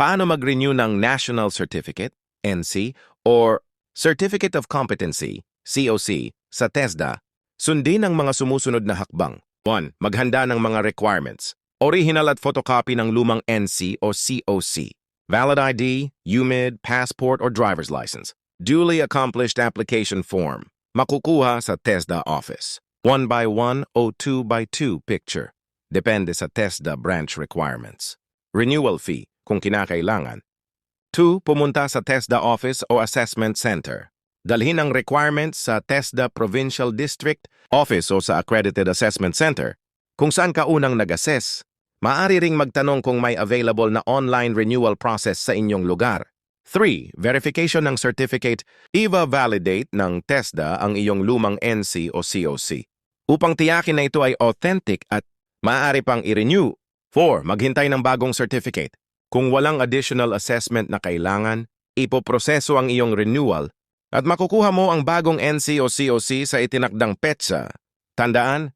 paano mag-renew ng National Certificate, NC, or Certificate of Competency, COC, sa TESDA, sundin ang mga sumusunod na hakbang. 1. Maghanda ng mga requirements. Original at photocopy ng lumang NC o COC. Valid ID, UMID, passport, or driver's license. Duly accomplished application form. Makukuha sa TESDA office. 1 by 1 o 2 by 2 picture. Depende sa TESDA branch requirements. Renewal fee, kung kinakailangan. 2. Pumunta sa TESDA office o assessment center. Dalhin ang requirements sa TESDA Provincial District Office o sa Accredited Assessment Center. Kung saan ka unang nag-assess, maaari ring magtanong kung may available na online renewal process sa inyong lugar. 3. Verification ng certificate. I-validate ng TESDA ang iyong lumang NC o COC. Upang tiyakin na ito ay authentic at maaari pang i-renew. 4. Maghintay ng bagong certificate. Kung walang additional assessment na kailangan, ipoproseso ang iyong renewal at makukuha mo ang bagong NC o COC sa itinakdang petsa. Tandaan,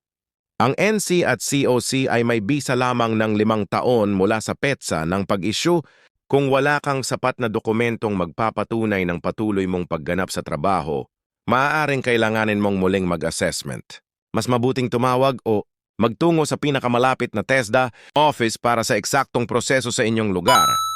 ang NC at COC ay may bisa lamang ng limang taon mula sa petsa ng pag-issue kung wala kang sapat na dokumentong magpapatunay ng patuloy mong pagganap sa trabaho, maaaring kailanganin mong muling mag-assessment. Mas mabuting tumawag o magtungo sa pinakamalapit na TESDA office para sa eksaktong proseso sa inyong lugar.